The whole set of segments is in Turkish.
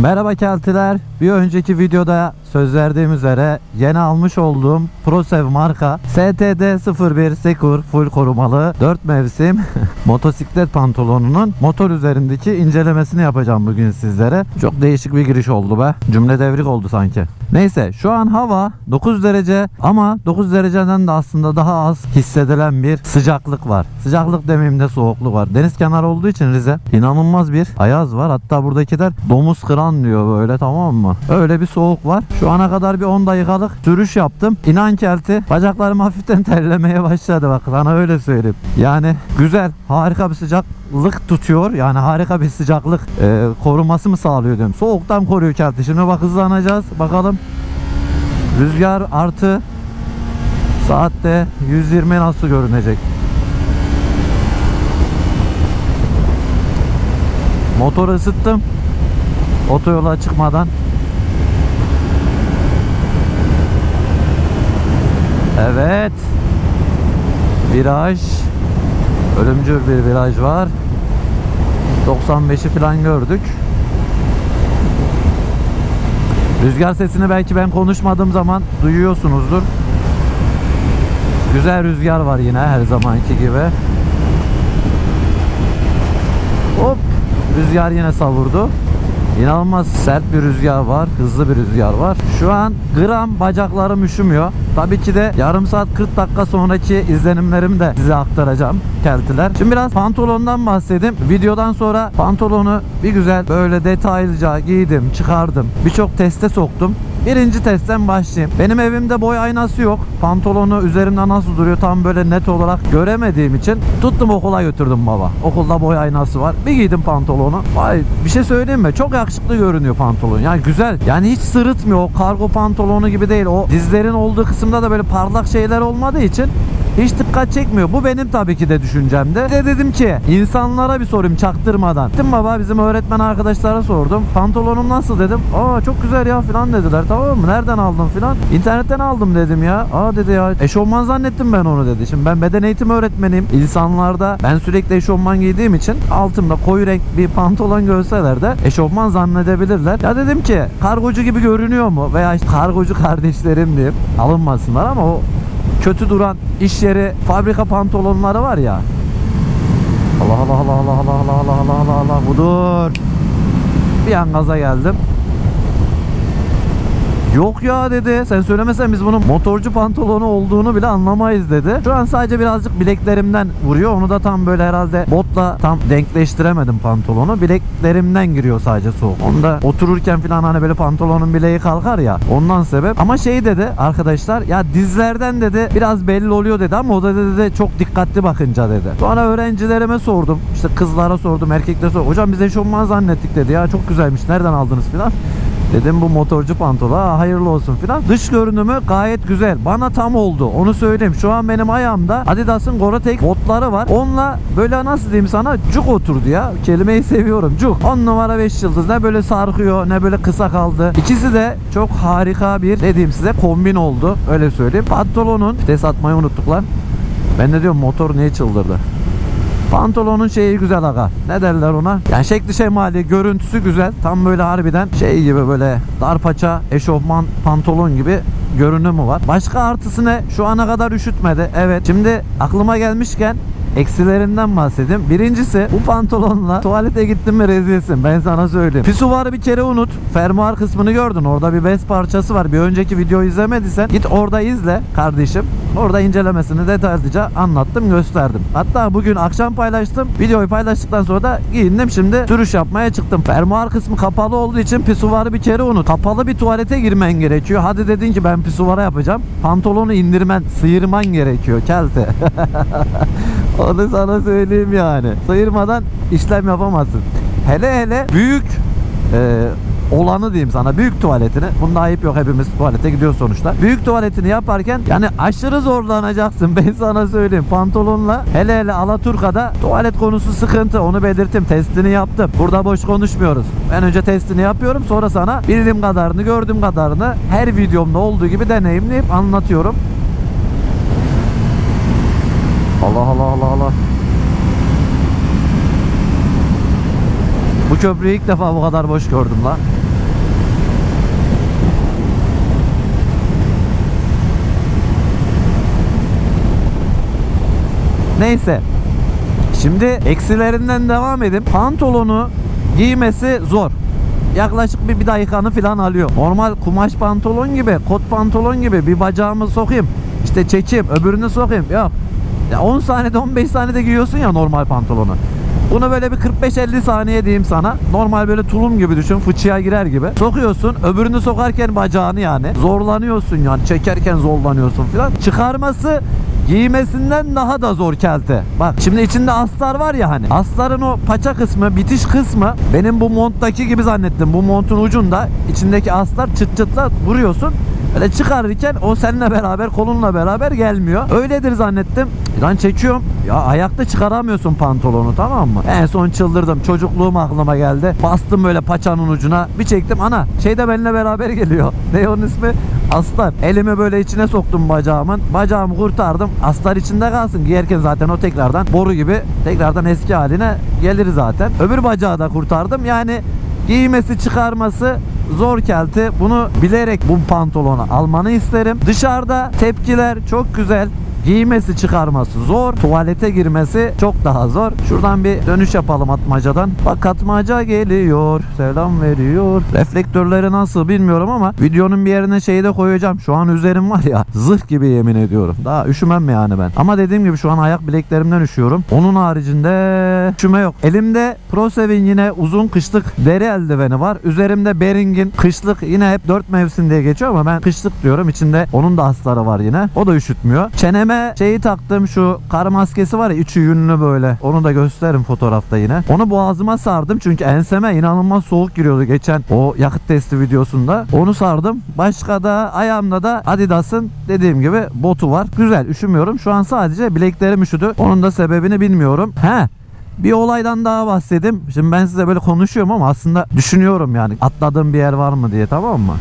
Merhaba keltiler. Bir önceki videoda söz verdiğim üzere yeni almış olduğum ProSev marka STD01 Secure full korumalı 4 mevsim motosiklet pantolonunun motor üzerindeki incelemesini yapacağım bugün sizlere. Çok değişik bir giriş oldu be. Cümle devrik oldu sanki. Neyse şu an hava 9 derece ama 9 dereceden de aslında daha az hissedilen bir sıcaklık var. Sıcaklık demeyeyim de soğukluk var. Deniz kenarı olduğu için Rize inanılmaz bir ayaz var. Hatta buradakiler domuz kıran diyor böyle tamam mı? Öyle bir soğuk var. Şu ana kadar bir 10 dakikalık sürüş yaptım. İnan kelti bacaklarım hafiften terlemeye başladı bak sana öyle söyleyeyim. Yani güzel harika bir sıcaklık tutuyor. Yani harika bir sıcaklık e, koruması mı sağlıyor diyorum. Soğuktan koruyor kelti. Şimdi bak hızlanacağız. Bakalım. Rüzgar artı saatte 120 nasıl görünecek? Motoru ısıttım. Otoyola çıkmadan. Evet. Viraj. Ölümcül bir viraj var. 95'i falan gördük. Rüzgar sesini belki ben konuşmadığım zaman duyuyorsunuzdur. Güzel rüzgar var yine her zamanki gibi. Hop rüzgar yine savurdu. İnanılmaz sert bir rüzgar var, hızlı bir rüzgar var. Şu an gram bacaklarım üşümüyor. Tabii ki de yarım saat 40 dakika sonraki izlenimlerimi de size aktaracağım keltiler. Şimdi biraz pantolondan bahsedeyim. Videodan sonra pantolonu bir güzel böyle detaylıca giydim, çıkardım. Birçok teste soktum. Birinci testten başlayayım. Benim evimde boy aynası yok. Pantolonu üzerimde nasıl duruyor tam böyle net olarak göremediğim için tuttum okula götürdüm baba. Okulda boy aynası var. Bir giydim pantolonu. Vay bir şey söyleyeyim mi? Çok yakışıklı görünüyor pantolon. Yani güzel. Yani hiç sırıtmıyor. O kargo pantolonu gibi değil. O dizlerin olduğu kısımda da böyle parlak şeyler olmadığı için hiç dikkat çekmiyor. Bu benim tabii ki de düşüncemde. Bir de dedim ki insanlara bir sorayım çaktırmadan. Gittim baba bizim öğretmen arkadaşlara sordum. Pantolonum nasıl dedim. Aa çok güzel ya falan dediler. Tamam mı? Nereden aldın falan. İnternetten aldım dedim ya. Aa dedi ya eşofman zannettim ben onu dedi. Şimdi ben beden eğitimi öğretmeniyim. İnsanlarda ben sürekli eşofman giydiğim için altımda koyu renk bir pantolon görseler de eşofman zannedebilirler. Ya dedim ki kargocu gibi görünüyor mu? Veya işte kargocu kardeşlerim diyeyim. Alınmasınlar ama o kötü duran iş yeri fabrika pantolonları var ya. Allah Allah Allah Allah Allah Allah Allah Allah Allah budur. Bir an gaza geldim. Yok ya dedi. Sen söylemesen biz bunun motorcu pantolonu olduğunu bile anlamayız dedi. Şu an sadece birazcık bileklerimden vuruyor. Onu da tam böyle herhalde botla tam denkleştiremedim pantolonu. Bileklerimden giriyor sadece soğuk. Onu da otururken falan hani böyle pantolonun bileği kalkar ya. Ondan sebep. Ama şey dedi arkadaşlar ya dizlerden dedi biraz belli oluyor dedi ama o da dedi çok dikkatli bakınca dedi. Sonra öğrencilerime sordum. İşte kızlara sordum, erkeklere sordum. Hocam biz eşofman zannettik dedi ya. Çok güzelmiş. Nereden aldınız falan. Dedim bu motorcu pantolon ha, hayırlı olsun filan. Dış görünümü gayet güzel. Bana tam oldu. Onu söyleyeyim. Şu an benim ayağımda Adidas'ın Gore-Tex botları var. Onunla böyle nasıl diyeyim sana cuk oturdu ya. Kelimeyi seviyorum. Cuk. 10 numara 5 yıldız. Ne böyle sarkıyor ne böyle kısa kaldı. İkisi de çok harika bir ne diyeyim size kombin oldu. Öyle söyleyeyim. Pantolonun vites atmayı unuttuk lan. Ben de diyorum motor niye çıldırdı? Pantolonun şeyi güzel aga. Ne derler ona? Yani şekli şemali, görüntüsü güzel. Tam böyle harbiden şey gibi böyle dar paça, eşofman, pantolon gibi görünümü var. Başka artısı ne? Şu ana kadar üşütmedi. Evet. Şimdi aklıma gelmişken eksilerinden bahsedeyim. Birincisi bu pantolonla tuvalete gittin mi rezilsin. Ben sana söyleyeyim. Pisuvarı bir kere unut. Fermuar kısmını gördün. Orada bir bez parçası var. Bir önceki videoyu izlemediysen git orada izle kardeşim. Orada incelemesini detaylıca anlattım gösterdim. Hatta bugün akşam paylaştım. Videoyu paylaştıktan sonra da giyindim. Şimdi sürüş yapmaya çıktım. Fermuar kısmı kapalı olduğu için pisuvarı bir kere unut. Kapalı bir tuvalete girmen gerekiyor. Hadi dedin ki ben pisuvara yapacağım. Pantolonu indirmen, sıyırman gerekiyor kelte. Onu sana söyleyeyim yani. Sıyırmadan işlem yapamazsın. Hele hele büyük e, olanı diyeyim sana büyük tuvaletini bunda ayıp yok hepimiz tuvalete gidiyoruz sonuçta büyük tuvaletini yaparken yani aşırı zorlanacaksın ben sana söyleyeyim pantolonla hele hele Alaturka'da tuvalet konusu sıkıntı onu belirttim testini yaptım burada boş konuşmuyoruz ben önce testini yapıyorum sonra sana bildiğim kadarını gördüğüm kadarını her videomda olduğu gibi deneyimleyip anlatıyorum Allah Allah Allah Allah. Bu köprüyü ilk defa bu kadar boş gördüm lan. Neyse. Şimdi eksilerinden devam edip pantolonu giymesi zor. Yaklaşık bir, bir dakikanı falan alıyor. Normal kumaş pantolon gibi, kot pantolon gibi bir bacağımı sokayım. İşte çekeyim, öbürünü sokayım. Yok. Ya 10 saniyede 15 saniyede giyiyorsun ya normal pantolonu. Bunu böyle bir 45-50 saniye diyeyim sana. Normal böyle tulum gibi düşün. Fıçıya girer gibi. Sokuyorsun. Öbürünü sokarken bacağını yani. Zorlanıyorsun yani. Çekerken zorlanıyorsun filan. Çıkarması giymesinden daha da zor kelte. Bak şimdi içinde astar var ya hani. Astarın o paça kısmı, bitiş kısmı benim bu monttaki gibi zannettim. Bu montun ucunda içindeki astar çıt çıtla vuruyorsun. Öyle çıkarırken o seninle beraber kolunla beraber gelmiyor. Öyledir zannettim. Lan çekiyorum. Ya ayakta çıkaramıyorsun pantolonu tamam mı? En son çıldırdım. Çocukluğum aklıma geldi. Bastım böyle paçanın ucuna. Bir çektim. Ana şey de benimle beraber geliyor. Ne onun ismi? Astar. Elimi böyle içine soktum bacağımın. Bacağımı kurtardım. Astar içinde kalsın. Giyerken zaten o tekrardan boru gibi tekrardan eski haline gelir zaten. Öbür bacağı da kurtardım. Yani giymesi çıkarması zor kelti. Bunu bilerek bu pantolonu almanı isterim. Dışarıda tepkiler çok güzel. Giymesi çıkarması zor. Tuvalete girmesi çok daha zor. Şuradan bir dönüş yapalım atmacadan. Bak atmaca geliyor. Selam veriyor. Reflektörleri nasıl bilmiyorum ama videonun bir yerine şeyi de koyacağım. Şu an üzerim var ya zırh gibi yemin ediyorum. Daha üşümem yani ben. Ama dediğim gibi şu an ayak bileklerimden üşüyorum. Onun haricinde üşüme yok. Elimde ProSevin yine uzun kışlık deri eldiveni var. Üzerimde Bering'in kışlık yine hep 4 mevsim diye geçiyor ama ben kışlık diyorum. İçinde onun da astarı var yine. O da üşütmüyor. Çeneme şeyi taktım şu kar maskesi var ya içi yünlü böyle. Onu da gösteririm fotoğrafta yine. Onu boğazıma sardım çünkü enseme inanılmaz soğuk giriyordu geçen o yakıt testi videosunda. Onu sardım. Başka da ayağımda da Adidas'ın dediğim gibi botu var. Güzel üşümüyorum. Şu an sadece bileklerim üşüdü. Onun da sebebini bilmiyorum. He bir olaydan daha bahsedeyim. Şimdi ben size böyle konuşuyorum ama aslında düşünüyorum yani atladığım bir yer var mı diye tamam mı?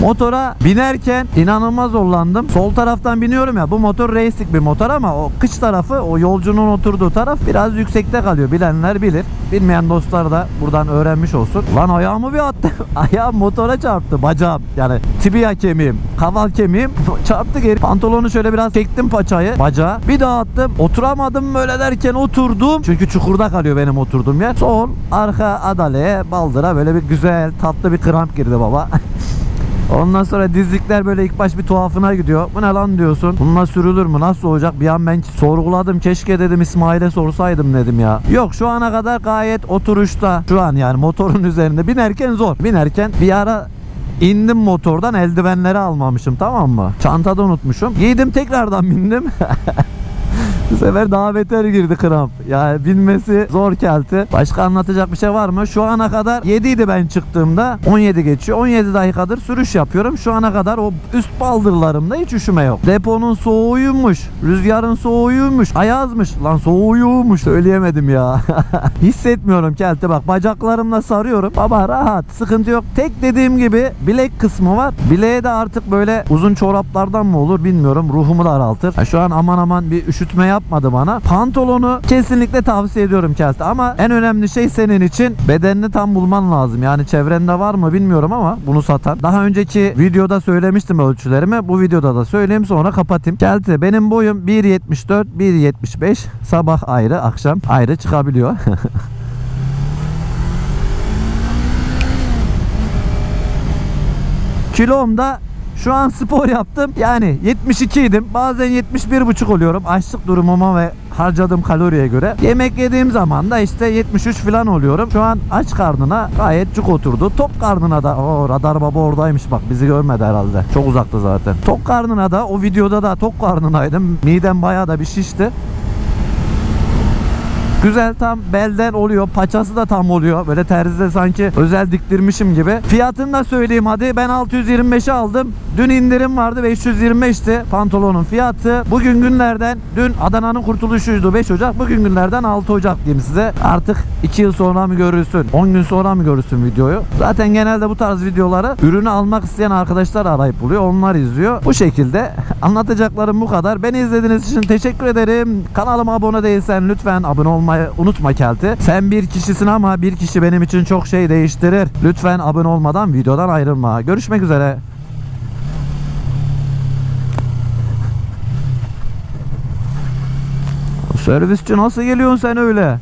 Motora binerken inanılmaz zorlandım. Sol taraftan biniyorum ya bu motor racing bir motor ama o kıç tarafı o yolcunun oturduğu taraf biraz yüksekte kalıyor. Bilenler bilir. Bilmeyen dostlar da buradan öğrenmiş olsun. Lan ayağımı bir attım. Ayağım motora çarptı. Bacağım yani tibia kemiğim, kaval kemiğim çarptı geri. Pantolonu şöyle biraz çektim paçayı, bacağı. Bir daha attım. Oturamadım böyle derken oturdum. Çünkü çukurda kalıyor benim oturduğum yer. Sol arka adaleye baldıra böyle bir güzel tatlı bir kramp girdi baba. Ondan sonra dizlikler böyle ilk baş bir tuhafına gidiyor. Bu ne lan diyorsun. Bununla sürülür mü? Nasıl olacak? Bir an ben sorguladım. Keşke dedim İsmail'e sorsaydım dedim ya. Yok şu ana kadar gayet oturuşta. Şu an yani motorun üzerinde. Binerken zor. Binerken bir ara indim motordan eldivenleri almamışım tamam mı? Çantada unutmuşum. Giydim tekrardan bindim. Bu sefer daha beter girdi kramp. Yani binmesi zor kelti. Başka anlatacak bir şey var mı? Şu ana kadar 7 idi ben çıktığımda. 17 geçiyor. 17 dakikadır sürüş yapıyorum. Şu ana kadar o üst baldırlarımda hiç üşüme yok. Deponun soğuğuymuş. Rüzgarın soğuğuymuş. Ayazmış. Lan soğuğuymuş. Söyleyemedim ya. Hissetmiyorum kelti bak. Bacaklarımla sarıyorum. Baba rahat. Sıkıntı yok. Tek dediğim gibi bilek kısmı var. Bileğe de artık böyle uzun çoraplardan mı olur bilmiyorum. Ruhumu daraltır. Ha, şu an aman aman bir üşütme yapmadı bana. Pantolonu kesinlikle tavsiye ediyorum Kelti ama en önemli şey senin için bedenini tam bulman lazım. Yani çevrende var mı bilmiyorum ama bunu satan. Daha önceki videoda söylemiştim ölçülerimi. Bu videoda da söyleyeyim sonra kapatayım. Kelti benim boyum 1.74 1.75 sabah ayrı akşam ayrı çıkabiliyor. Kilom da şu an spor yaptım. Yani 72 idim. Bazen 71 buçuk oluyorum. Açlık durumuma ve harcadığım kaloriye göre. Yemek yediğim zaman da işte 73 falan oluyorum. Şu an aç karnına gayet cuk oturdu. Top karnına da o radar baba oradaymış bak bizi görmedi herhalde. Çok uzakta zaten. Tok karnına da o videoda da tok karnınaydım. Midem bayağı da bir şişti. Güzel tam belden oluyor. Paçası da tam oluyor. Böyle terzide sanki özel diktirmişim gibi. Fiyatını da söyleyeyim hadi. Ben 625'e aldım. Dün indirim vardı 525'ti pantolonun fiyatı. Bugün günlerden dün Adana'nın kurtuluşuydu 5 Ocak. Bugün günlerden 6 Ocak diyeyim size. Artık 2 yıl sonra mı görürsün? 10 gün sonra mı görürsün videoyu? Zaten genelde bu tarz videoları ürünü almak isteyen arkadaşlar arayıp buluyor. Onlar izliyor. Bu şekilde anlatacaklarım bu kadar. Beni izlediğiniz için teşekkür ederim. Kanalıma abone değilsen lütfen abone olmayı unutma Kelti. Sen bir kişisin ama bir kişi benim için çok şey değiştirir. Lütfen abone olmadan videodan ayrılma. Görüşmek üzere. Servisçi nasıl geliyorsun sen öyle?